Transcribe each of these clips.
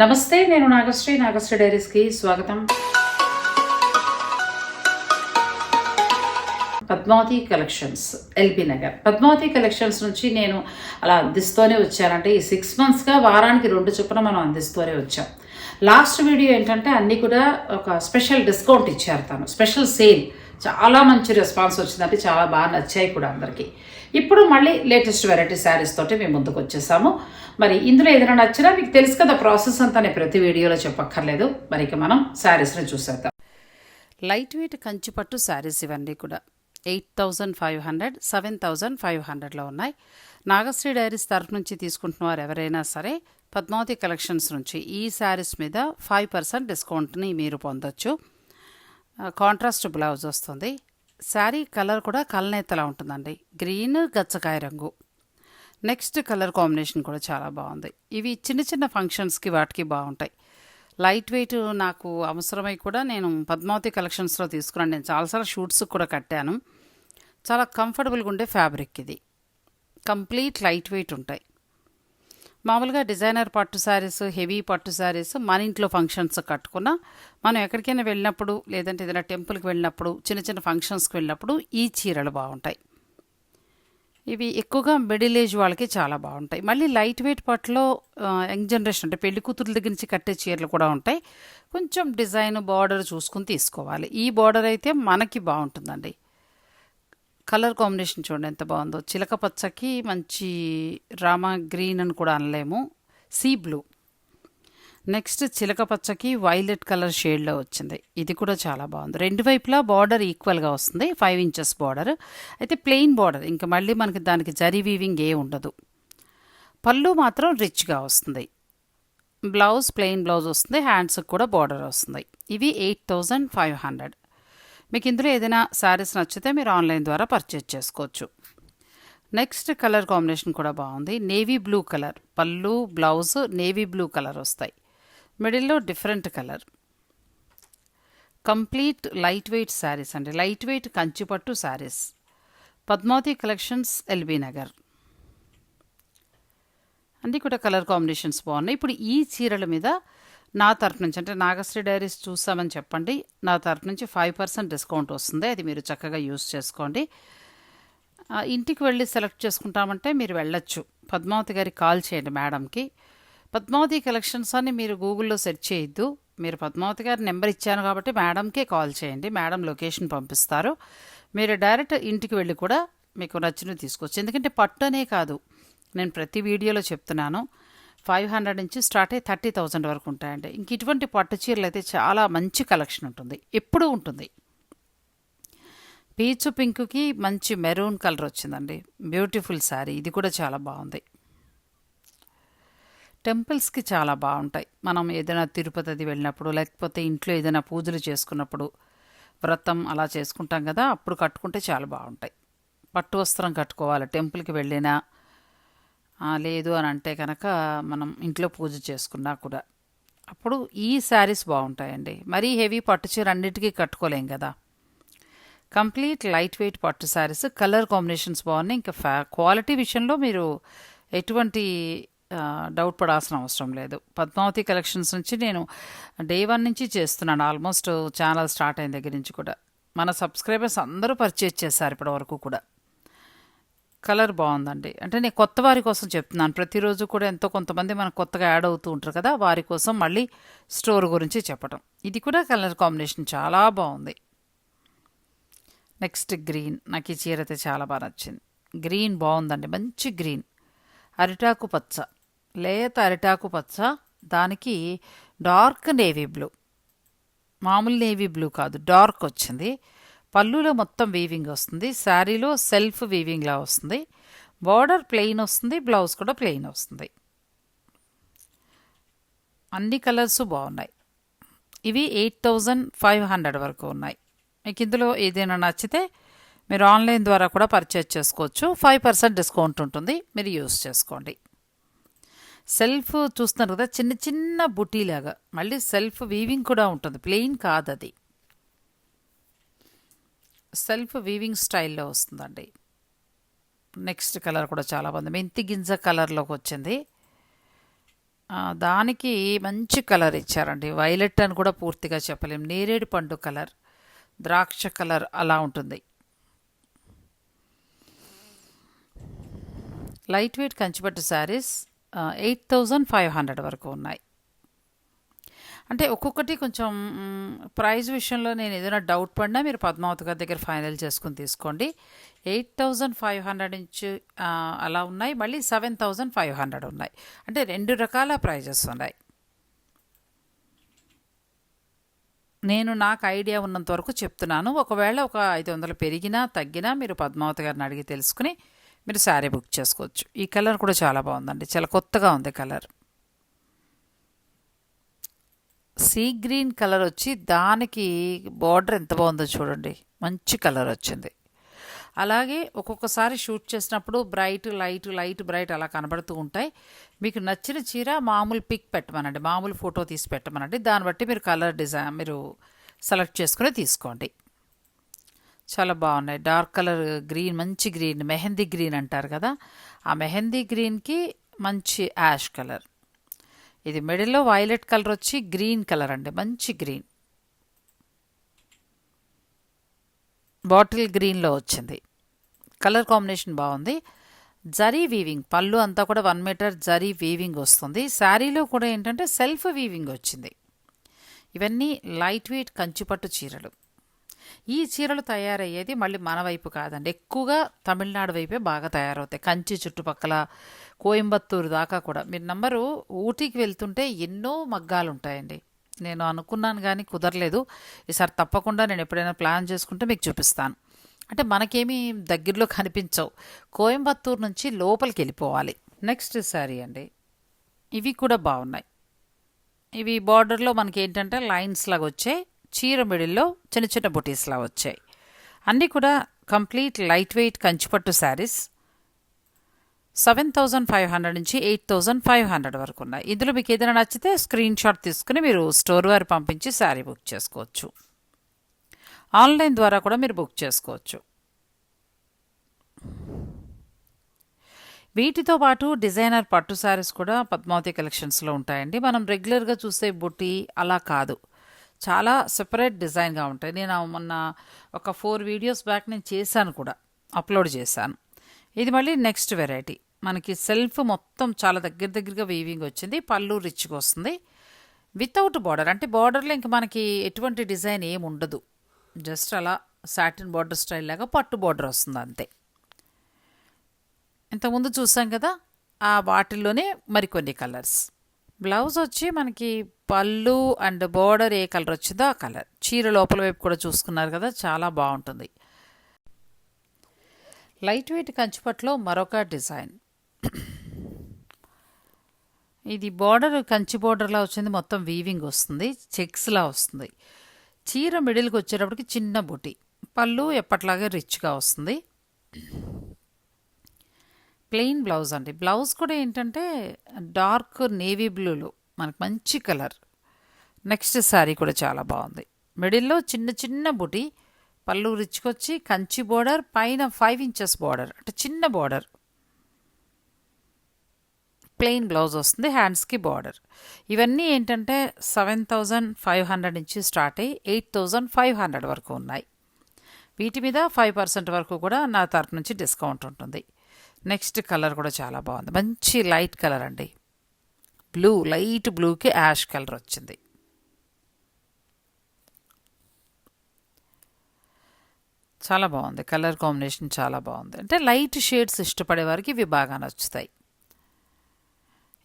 నమస్తే నేను నాగశ్రీ. నాగశ్రీ డైరీస్కి స్వాగతం. Padmavati collections LB Nagar. Padmavati collections నుంచి నేను అలా అందిస్తూనే వచ్చానంటే ఈ సిక్స్ మంత్స్గా వారానికి రెండు చొప్పున మనం అందిస్తూనే వచ్చాం. లాస్ట్ వీడియో ఏంటంటే అన్నీ కూడా ఒక స్పెషల్ డిస్కౌంట్ ఇచ్చారు తను. స్పెషల్ సేల్ చాలా మంచి రెస్పాన్స్ వచ్చిందంటే చాలా బాగా నచ్చాయి కూడా అందరికీ. ఇప్పుడు మళ్ళీ లేటెస్ట్ వెరైటీ శారీస్ తోటి మేము ముందుకు వచ్చేసాము. మరి ఇందులో ఏదైనా నచ్చినా మీకు తెలుసు కదా ప్రాసెస్ అంతా నేను ప్రతి వీడియోలో చెప్పక్కర్లేదు. మరి ఇక మనం శారీస్ని చూసేద్దాం. లైట్ వెయిట్ కంచిపట్టు శారీస్ ఇవన్నీ కూడా eight thousand five hundred seven thousand five హండ్రెడ్లో ఉన్నాయి. నాగశ్రీ డైరీస్ తరఫు నుంచి తీసుకుంటున్న వారు ఎవరైనా సరే పద్మావతి కలెక్షన్స్ నుంచి ఈ శారీస్ మీద ఫైవ్ పర్సెంట్ డిస్కౌంట్ని మీరు పొందొచ్చు. కాంట్రాస్ట్ బ్లౌజ్ వస్తుంది. శారీ కలర్ కూడా కలనేతలా ఉంటుందండి. గ్రీన్ గచ్చకాయ రంగు. నెక్స్ట్ కలర్ కాంబినేషన్ కూడా చాలా బాగుంది. ఇవి చిన్న చిన్న ఫంక్షన్స్కి వాటికి బాగుంటాయి. లైట్ వెయిట్ నాకు అవసరమై కూడా నేను పద్మావతి కలెక్షన్స్లో తీసుకున్నాను. నేను చాలాసార్లు షూట్స్ కూడా కట్టాను. చాలా కంఫర్టబుల్గా ఉండే ఫ్యాబ్రిక్ ఇది. కంప్లీట్ లైట్ వెయిట్ ఉంటాయి. మామూలుగా డిజైనర్ పట్టు శారీస్ హెవీ పట్టు శారీస్ మన ఇంట్లో ఫంక్షన్స్ కట్టుకున్న మనం ఎక్కడికైనా వెళ్ళినప్పుడు లేదంటే ఏదైనా టెంపుల్కి వెళ్ళినప్పుడు చిన్న చిన్న ఫంక్షన్స్కి వెళ్ళినప్పుడు ఈ చీరలు బాగుంటాయి. ఇవి ఎక్కువగా మిడిల్ ఏజ్ వాళ్ళకి చాలా బాగుంటాయి. మళ్ళీ లైట్ వెయిట్ పట్టులో యంగ్ జనరేషన్ అంటే పెళ్ళి కూతురుల దగ్గర నుంచి కట్టే చీరలు కూడా ఉంటాయి. కొంచెం డిజైన్ బార్డర్ చూసుకుని తీసుకోవాలి. ఈ బార్డర్ అయితే మనకి బాగుంటుందండి. కలర్ కాంబినేషన్ చూడండి ఎంత బాగుందో. చిలక పచ్చకి మంచి రామా గ్రీన్ అని కూడా అనలేము. Sea blue. నెక్స్ట్ చిలక పచ్చకి వైలెట్ కలర్ షేడ్లో వచ్చింది. ఇది కూడా చాలా బాగుంది. రెండు వైపులా బార్డర్ ఈక్వల్గా వస్తుంది. ఫైవ్ ఇంచెస్ బార్డర్ అయితే ప్లెయిన్ బార్డర్ ఇంకా మళ్ళీ మనకి దానికి జరీ వీవింగ్ ఏ ఉండదు. పళ్ళు మాత్రం రిచ్గా వస్తుంది. బ్లౌజ్ ప్లెయిన్ బ్లౌజ్ వస్తుంది. హ్యాండ్స్కి కూడా బార్డర్ వస్తుంది. ఇవి ఎయిట్ థౌజండ్ ఫైవ్ హండ్రెడ్ మీకు ఇందులో ఏదైనా శారీస్ నచ్చితే మీరు ఆన్లైన్ ద్వారా పర్చేజ్ చేసుకోవచ్చు. నెక్స్ట్ కలర్ కాంబినేషన్ కూడా బాగుంది. Navy blue colour. పళ్ళు బ్లౌజ్ నేవీ బ్లూ కలర్ వస్తాయి. మిడిల్లో different colour. Complete light weight saris అండి. లైట్ వెయిట్ కంచిపట్టు saris. Padmavati collections LB Nagar. అన్నీ కూడా కలర్ కాంబినేషన్స్ బాగున్నాయి. ఇప్పుడు ఈ చీరల మీద నా తరఫు నుంచి అంటే నాగశ్రీ డైరీస్ చూసామని చెప్పండి. నా తరఫు నుంచి ఫైవ్ పర్సెంట్ డిస్కౌంట్ వస్తుంది. అది మీరు చక్కగా యూస్ చేసుకోండి. ఇంటికి వెళ్ళి సెలెక్ట్ చేసుకుంటామంటే మీరు వెళ్ళొచ్చు. పద్మావతి గారికి కాల్ చేయండి మేడంకి. పద్మావతి కలెక్షన్స్ అని మీరు గూగుల్లో సెర్చ్ చేయొద్దు. మీరు పద్మావతి గారి నెంబర్ ఇచ్చాను కాబట్టి మేడంకే కాల్ చేయండి. మేడం లొకేషన్ పంపిస్తారు. మీరు డైరెక్ట్ ఇంటికి వెళ్ళి కూడా మీకు నచ్చినవి తీసుకోవచ్చు ఎందుకంటే పట్టు అనే కాదు. నేను ప్రతి వీడియోలో చెప్తున్నాను. ఫైవ్ హండ్రెడ్ నుంచి స్టార్ట్ అయ్యి థర్టీ థౌజండ్ వరకు ఉంటాయండి. ఇంక ఇటువంటి పట్టు చీరలు అయితే చాలా మంచి కలెక్షన్ ఉంటుంది. ఎప్పుడూ ఉంటుంది. పీచు పింక్కి మంచి మెరూన్ కలర్ వచ్చిందండి. బ్యూటిఫుల్ శారీ. ఇది కూడా చాలా బాగుంది. టెంపుల్స్కి చాలా బాగుంటాయి. మనం ఏదైనా తిరుపతి అది వెళ్ళినప్పుడు లేకపోతే ఇంట్లో ఏదైనా పూజలు చేసుకున్నప్పుడు వ్రతం అలా చేసుకుంటాం కదా అప్పుడు కట్టుకుంటే చాలా బాగుంటాయి. పట్టు వస్త్రం కట్టుకోవాలి. టెంపుల్కి వెళ్ళినా లేదు అని అంటే కనుక మనం ఇంట్లో పూజ చేసుకున్నా కూడా. అప్పుడు ఈ శారీస్ బాగుంటాయండి. మరీ హెవీ పట్టు చీర అన్నిటికీ కట్టుకోలేం కదా. కంప్లీట్ లైట్ వెయిట్ పట్టు శారీస్ కలర్ కాంబినేషన్స్ బాగున్నాయి. ఇంకా ఫ్యా క్వాలిటీ విషయంలో మీరు ఎటువంటి డౌట్ పడాల్సిన అవసరం లేదు. పద్మావతి కలెక్షన్స్ నుంచి నేను డే వన్ నుంచి చేస్తున్నాను. ఆల్మోస్ట్ ఛానల్ స్టార్ట్ అయిన దగ్గర నుంచి కూడా. మన సబ్స్క్రైబర్స్ అందరూ పర్చేజ్ చేశారు ఇప్పటి వరకు కూడా. కలర్ బాగుందండి. అంటే నేను కొత్త వారి కోసం చెప్తున్నాను. ప్రతిరోజు కూడా ఎంతో కొంతమంది మనకు కొత్తగా యాడ్ అవుతూ ఉంటారు కదా వారి కోసం మళ్ళీ స్టోర్ గురించి చెప్పడం ఇది కూడా కలర్ కాంబినేషన్ చాలా బాగుంది. Next green. నాకు ఈ చీర అయితే చాలా బాగా నచ్చింది. గ్రీన్ బాగుందండి. మంచి గ్రీన్. అరిటాకు పచ్చ. లేత అరిటాకు పచ్చ. దానికి డార్క్ నేవీ బ్లూ. మామూలు నేవీ బ్లూ కాదు. డార్క్ వచ్చింది. పళ్ళులో మొత్తం వీవింగ్ వస్తుంది. శారీలో సెల్ఫ్ వీవింగ్లా వస్తుంది. బార్డర్ ప్లెయిన్ వస్తుంది. బ్లౌజ్ కూడా ప్లెయిన్ వస్తుంది. అన్ని కలర్స్ బాగున్నాయి. ఇవి ఎయిట్ థౌజండ్ ఫైవ్ హండ్రెడ్ వరకు ఉన్నాయి. మీకు ఇందులో ఏదైనా నచ్చితే మీరు ఆన్లైన్ ద్వారా కూడా పర్చేజ్ చేసుకోవచ్చు. ఫైవ్ పర్సెంట్ డిస్కౌంట్ ఉంటుంది. మీరు యూస్ చేసుకోండి. సెల్ఫ్ చూస్తున్నారు కదా చిన్న చిన్న బుటీలాగా. మళ్ళీ సెల్ఫ్ వీవింగ్ కూడా ఉంటుంది. ప్లెయిన్ కాదు అది. సెల్ఫ్ వీవింగ్ స్టైల్లో వస్తుందండి. నెక్స్ట్ కలర్ కూడా చాలా బాగుంది. మెంతి గింజ కలర్లోకి వచ్చింది. దానికి మంచి కలర్ ఇచ్చారండి. వైలెట్ అని కూడా పూర్తిగా చెప్పలేం. నేరేడు పండు కలర్ ద్రాక్ష కలర్ అలా ఉంటుంది. లైట్ వెయిట్ కంచిపట్టు saris eight thousand five hundred వరకు ఉన్నాయి. అంటే ఒక్కొక్కటి కొంచెం ప్రైజ్ విషయంలో నేను ఏదైనా డౌట్ పడినా మీరు పద్మావతి గారి దగ్గర ఫైనల్ చేసుకుని తీసుకోండి. ఎయిట్ థౌజండ్ ఫైవ్ హండ్రెడ్ నుంచి అలా ఉన్నాయి. మళ్ళీ సెవెన్ థౌజండ్ ఫైవ్ హండ్రెడ్ ఉన్నాయి. అంటే రెండు రకాల ప్రైజెస్ ఉన్నాయి. నేను నాకు ఐడియా ఉన్నంత వరకు చెప్తున్నాను. ఒకవేళ ఒక ఐదు వందలు పెరిగినా తగ్గినా మీరు పద్మావతి గారిని అడిగి తెలుసుకుని మీరు శారీ బుక్ చేసుకోవచ్చు. ఈ కలర్ కూడా చాలా బాగుందండి. చాలా కొత్తగా ఉంది కలర్. సీ గ్రీన్ కలర్ వచ్చి దానికి బార్డర్ ఎంత బాగుందో చూడండి. మంచి కలర్ వచ్చింది. అలాగే ఒక్కొక్కసారి షూట్ చేసినప్పుడు బ్రైట్ లైట్ లైట్ బ్రైట్ అలా కనబడుతూ ఉంటాయి. మీకు నచ్చిన చీర మామూలు పిక్ పెట్టమనండి. మామూలు ఫోటో తీసి పెట్టమనండి. దాన్ని బట్టి మీరు కలర్ డిజైన్ మీరు సెలెక్ట్ చేసుకుని తీసుకోండి. చాలా బాగున్నాయి. డార్క్ కలర్ గ్రీన్ మంచి గ్రీన్ మెహందీ గ్రీన్ అంటారు కదా. ఆ మెహందీ గ్రీన్కి మంచి యాష్ కలర్. ఇది మిడిల్లో వైలెట్ కలర్ వచ్చి గ్రీన్ కలర్ అండి మంచి గ్రీన్. బాటిల్ గ్రీన్లో వచ్చింది. కలర్ కాంబినేషన్ బాగుంది. జరీ వీవింగ్ పళ్ళు అంతా కూడా వన్ మీటర్ జరీ వీవింగ్ వస్తుంది. శారీలో కూడా ఏంటంటే సెల్ఫ్ వీవింగ్ వచ్చింది. ఇవన్నీ లైట్ వెయిట్ కంచిపట్టు చీరలు. ఈ చీరలు తయారయ్యేది మళ్ళీ మన వైపు కాదండి ఎక్కువగా తమిళనాడు వైపే బాగా తయారవుతాయి. కంచి చుట్టుపక్కల కోయంబత్తూరు దాకా కూడా. మీరు నంబరు ఊటీకి వెళ్తుంటే ఎన్నో మగ్గాలు ఉంటాయండి నేను అనుకున్నాను కానీ కుదరలేదు. ఈసారి తప్పకుండా నేను ఎప్పుడైనా ప్లాన్ చేసుకుంటే మీకు చూపిస్తాను. అంటే మనకేమీ దగ్గరలో కనిపించవు. కోయంబత్తూరు నుంచి లోపలికి వెళ్ళిపోవాలి. నెక్స్ట్ శారీ అండి. ఇవి కూడా బాగున్నాయి. ఇవి బార్డర్లో మనకి ఏంటంటే లైన్స్ లాగా వచ్చాయి. చీర మిడిల్లో చిన్న చిన్న బుటీస్ లాగా వచ్చాయి. అన్నీ కూడా కంప్లీట్ లైట్ వెయిట్ కంచిపట్టు saris. Seven thousand five hundred నుంచి ఎయిట్ థౌజండ్ ఫైవ్ హండ్రెడ్ వరకు ఉన్నాయి. ఇందులో మీకు ఏదైనా నచ్చితే స్క్రీన్ షాట్ తీసుకుని మీరు స్టోర్ వారు పంపించి శారీ బుక్ చేసుకోవచ్చు. ఆన్లైన్ ద్వారా కూడా మీరు బుక్ చేసుకోవచ్చు. వీటితో పాటు డిజైనర్ పట్టు శారీస్ కూడా పద్మావతి కలెక్షన్స్లో ఉంటాయండి. మనం రెగ్యులర్గా చూసే బుట్టి అలా కాదు. చాలా సెపరేట్ డిజైన్గా ఉంటాయి. నేను మొన్న ఒక ఫోర్ వీడియోస్ బ్యాక్ నేను చేశాను కూడా అప్లోడ్ చేశాను. ఇది మళ్ళీ నెక్స్ట్ వెరైటీ మనకి సెల్ఫ్ మొత్తం చాలా దగ్గర దగ్గరగా వీవింగ్ వచ్చింది. పళ్ళు రిచ్గా వస్తుంది. వితౌట్ బార్డర్ అంటే బార్డర్లో ఇంక మనకి ఎటువంటి డిజైన్ ఏమి ఉండదు. జస్ట్ అలా సాటిన్ బార్డర్ స్టైల్ లాగా పట్టు బార్డర్ వస్తుంది అంతే. ఇంతకుముందు చూసాం కదా ఆ వాటిల్లోనే మరికొన్ని కలర్స్ బ్లౌజ్ వచ్చి మనకి పళ్ళు అండ్ బార్డర్ ఏ కలర్ వచ్చిందో ఆ కలర్ చీర లోపల వైపు కూడా చూసుకున్నారు కదా చాలా బాగుంటుంది. లైట్ వెయిట్ కంచిపట్లో మరొక డిజైన్. ఇది బార్డర్ కంచి బార్డర్లా వచ్చింది. మొత్తం వీవింగ్ వస్తుంది. చెక్స్లా వస్తుంది. చీర మిడిల్కి వచ్చేటప్పటికి చిన్న బుటి. పళ్ళు ఎప్పట్లాగే రిచ్గా వస్తుంది. ప్లెయిన్ బ్లౌజ్ అండి. బ్లౌజ్ కూడా ఏంటంటే డార్క్ నేవీ బ్లూలో. మనకు మంచి కలర్. నెక్స్ట్ శారీ కూడా చాలా బాగుంది. మిడిల్లో చిన్న చిన్న బుటి. పళ్ళు రిచ్కొచ్చి కంచి బోర్డర్ పైన ఫైవ్ ఇంచెస్ బోర్డర్. అంటే చిన్న బోర్డర్. ప్లెయిన్ బ్లౌజ్ వస్తుంది హ్యాండ్స్కి బార్డర్. ఇవన్నీ ఏంటంటే సెవెన్ థౌజండ్ ఫైవ్ హండ్రెడ్ నుంచి స్టార్ట్ అయ్యి ఎయిట్ థౌజండ్ ఫైవ్ హండ్రెడ్ వరకు ఉన్నాయి. వీటి మీద ఫైవ్ పర్సెంట్ వరకు కూడా నా తరపు నుంచి డిస్కౌంట్ ఉంటుంది. నెక్స్ట్ కలర్ కూడా చాలా బాగుంది. మంచి లైట్ కలర్ అండి. బ్లూ లైట్ బ్లూకి యాష్ కలర్ వచ్చింది. చాలా బాగుంది. కలర్ కాంబినేషన్ చాలా బాగుంది. అంటే లైట్ షేడ్స్ ఇష్టపడే వారికి ఇవి బాగా నచ్చుతాయి.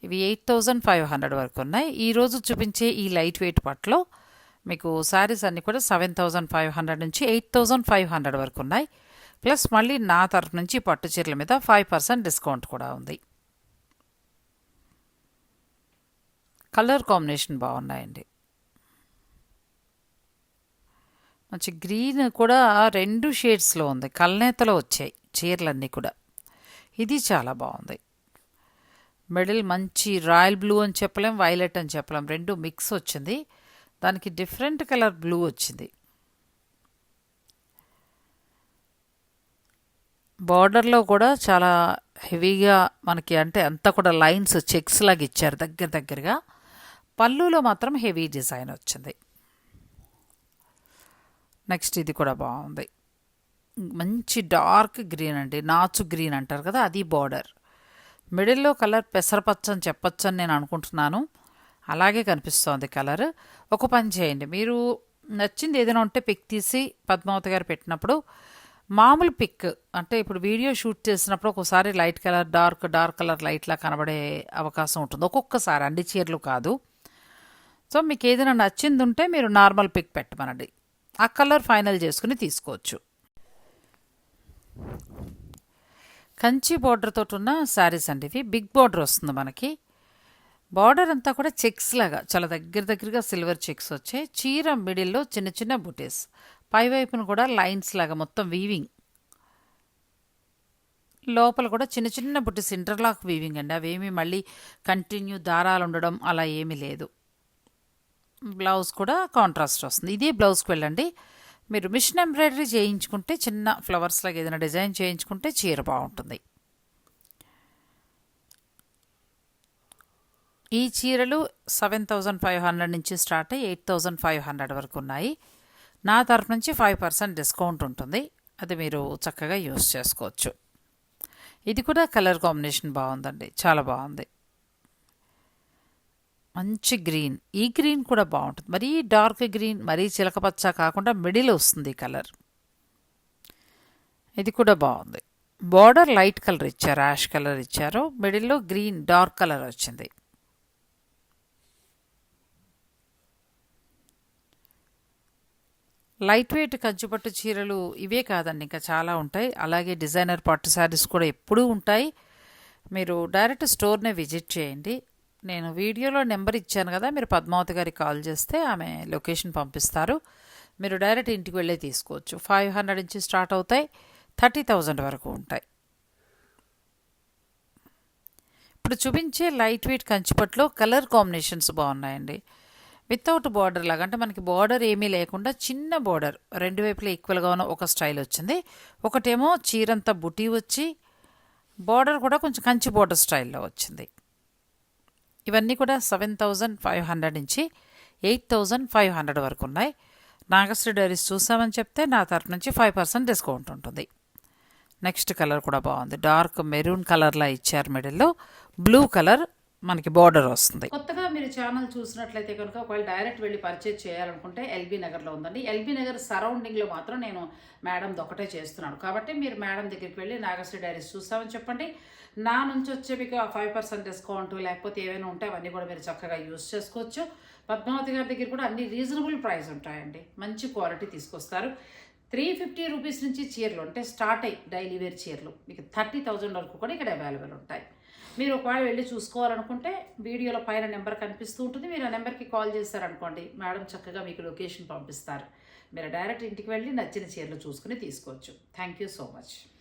ఇవి ఎయిట్ థౌజండ్ ఫైవ్ హండ్రెడ్ వరకు ఉన్నాయి. ఈరోజు చూపించే ఈ లైట్ వెయిట్ పట్లో మీకు శారీస్ అన్నీ కూడా సెవెన్ థౌజండ్ ఫైవ్ హండ్రెడ్ నుంచి ఎయిట్ థౌజండ్ ఫైవ్ హండ్రెడ్ వరకు ఉన్నాయి. ప్లస్ మళ్ళీ నా తరఫు నుంచి పట్టు చీరల మీద ఫైవ్ పర్సెంట్ డిస్కౌంట్ కూడా ఉంది. కలర్ కాంబినేషన్ బాగున్నాయండి. మంచి గ్రీన్ కూడా రెండు షేడ్స్లో ఉంది. కల్నేతలో వచ్చాయి చీరలన్నీ కూడా. ఇది చాలా బాగుంది. మిడిల్ మంచి రాయల్ బ్లూ అని చెప్పలేం వైలెట్ అని చెప్పలేం. రెండు మిక్స్ వచ్చింది. దానికి డిఫరెంట్ కలర్ బ్లూ వచ్చింది. బార్డర్లో కూడా చాలా హెవీగా మనకి అంటే అంతా కూడా లైన్స్ చెక్స్ లాగా ఇచ్చారు దగ్గర దగ్గరగా. పళ్ళులో మాత్రం హెవీ డిజైన్ వచ్చింది. నెక్స్ట్ ఇది కూడా బాగుంది. మంచి డార్క్ గ్రీన్ అండి నాచు గ్రీన్ అంటారు కదా అది బార్డర్. మిడిల్లో కలర్ పెసరపచ్చ అని చెప్పొచ్చు నేను అనుకుంటున్నాను. అలాగే కనిపిస్తోంది కలర్. ఒక పని చేయండి మీరు నచ్చింది ఏదైనా ఉంటే పిక్ తీసి పద్మావతి గారు పెట్టినప్పుడు మామూలు పిక్ అంటే ఇప్పుడు వీడియో షూట్ చేసినప్పుడు ఒకసారి light colour dark dark colour లైట్లా కనబడే అవకాశం ఉంటుంది. ఒక్కొక్కసారి అన్ని చీరలు కాదు. సో మీకు ఏదైనా నచ్చింది ఉంటే మీరు నార్మల్ పిక్ పెట్టమనండి. ఆ కలర్ ఫైనల్ చేసుకుని తీసుకోవచ్చు. కంచి బార్డర్తో ఉన్న శారీస్ అండి ఇవి. బిగ్ బార్డర్ వస్తుంది మనకి. బార్డర్ అంతా కూడా చెక్స్ లాగా చాలా దగ్గర దగ్గరగా సిల్వర్ చెక్స్ వచ్చాయి. చీర మిడిల్లో చిన్న చిన్న బుటీస్. పైవైపున కూడా లైన్స్ లాగా మొత్తం వీవింగ్. లోపల కూడా చిన్న చిన్న బుటీస్ ఇంటర్లాక్ వీవింగ్ అండి. అవేమీ మళ్ళీ కంటిన్యూ దారాలు ఉండడం అలా ఏమీ లేదు. బ్లౌజ్ కూడా కాంట్రాస్ట్ వస్తుంది. ఇదే బ్లౌజ్కి వెళ్ళండి. మీరు మిషన్ ఎంబ్రాయిడరీ చేయించుకుంటే చిన్న ఫ్లవర్స్ లాగా ఏదైనా డిజైన్ చేయించుకుంటే చీర బాగుంటుంది. ఈ చీరలు సెవెన్ థౌజండ్ ఫైవ్ హండ్రెడ్ నుంచి స్టార్ట్ అయ్యి ఎయిట్ థౌజండ్ ఫైవ్ హండ్రెడ్ వరకు ఉన్నాయి. నా తరఫు నుంచి ఫైవ్ పర్సెంట్ డిస్కౌంట్ ఉంటుంది. అది మీరు చక్కగా యూస్ చేసుకోవచ్చు. ఇది కూడా కలర్ కాంబినేషన్ బాగుందండి. చాలా బాగుంది. మంచి గ్రీన్. ఈ గ్రీన్ కూడా బాగుంటుంది. మరీ డార్క్ గ్రీన్ మరీ చిలకపచ్చ కాకుండా మిడిల్ వస్తుంది కలర్. ఇది కూడా బాగుంది. బార్డర్ లైట్ కలర్ ఇచ్చారు యాష్ కలర్ ఇచ్చారు. మిడిల్లో గ్రీన్ డార్క్ కలర్ వచ్చింది. లైట్ వెయిట్ కంచుపట్టు చీరలు ఇవే కాదండి ఇంకా చాలా ఉంటాయి. అలాగే డిజైనర్ పట్టు శారీస్ కూడా ఎప్పుడూ ఉంటాయి. మీరు డైరెక్ట్ స్టోర్నే విజిట్ చేయండి. నేను వీడియోలో నెంబర్ ఇచ్చాను కదా మీరు పద్మావతి గారికి కాల్ చేస్తే ఆమె లొకేషన్ పంపిస్తారు. మీరు డైరెక్ట్ ఇంటికి వెళ్ళే తీసుకోవచ్చు. ఫైవ్ హండ్రెడ్ నుంచి స్టార్ట్ అవుతాయి థర్టీ థౌజండ్ వరకు ఉంటాయి. ఇప్పుడు చూపించే లైట్ వెయిట్ కంచిపట్లో కలర్ కాంబినేషన్స్ బాగున్నాయండి. వితౌట్ బార్డర్ లాగా అంటే మనకి బార్డర్ ఏమీ లేకుండా చిన్న బార్డర్ రెండు వైపులా ఈక్వల్గా ఉన్న ఒక స్టైల్ వచ్చింది. ఒకటేమో చీరంతా బుటీ వచ్చి బార్డర్ కూడా కొంచెం కంచి బార్డర్ స్టైల్లో వచ్చింది. ఇవన్నీ కూడా సెవెన్ థౌజండ్ ఫైవ్ హండ్రెడ్ నుంచి ఎయిట్ థౌజండ్ ఫైవ్ హండ్రెడ్ వరకు ఉన్నాయి. నాగశ్రీ డైరీస్ చూసామని చెప్తే నా తరఫు నుంచి ఫైవ్ పర్సెంట్ డిస్కౌంట్ ఉంటుంది. నెక్స్ట్ కలర్ కూడా బాగుంది. డార్క్ మెరూన్ కలర్లా ఇచ్చారు మిడిల్లో. బ్లూ కలర్ మనకి బార్డర్ వస్తుంది. కొత్తగా మీరు ఛానల్ చూసినట్లయితే కనుక ఒకవేళ డైరెక్ట్ వెళ్ళి పర్చేజ్ చేయాలనుకుంటే ఎల్బీ నగర్లో ఉందండి. ఎల్బీ నగర్ సరౌండింగ్లో మాత్రం నేను మేడంది ఒకటే చేస్తున్నాను. కాబట్టి మీరు మేడం దగ్గరికి వెళ్ళి నాగశ్రీ డైరీస్ చూస్తామని చెప్పండి. నా నుంచి వచ్చే మీకు ఫైవ్ పర్సెంట్ డిస్కౌంట్ లేకపోతే ఏమైనా ఉంటే అవన్నీ కూడా మీరు చక్కగా యూస్ చేసుకోవచ్చు. పద్మావతి గారి దగ్గర కూడా అన్ని రీజనబుల్ ప్రైస్ ఉంటాయండి. మంచి క్వాలిటీ తీసుకొస్తారు. త్రీ ఫిఫ్టీ రూపీస్ నుంచి చీరలు అంటే స్టార్ట్ అయ్యి డైలీ వేర్ చీరలు. మీకు థర్టీ థౌజండ్ వరకు కూడా ఇక్కడ అవైలబుల్ ఉంటాయి. మీరు ఒకవేళ వెళ్ళి చూసుకోవాలనుకుంటే వీడియోలో పైన నెంబర్ కనిపిస్తూ ఉంటుంది. మీరు ఆ నెంబర్కి కాల్ చేస్తారనుకోండి మేడం చక్కగా మీకు లొకేషన్ పంపిస్తారు. మీరు డైరెక్ట్ ఇంటికి వెళ్ళి నచ్చిన చీరలు చూసుకుని తీసుకోవచ్చు. Thank you so much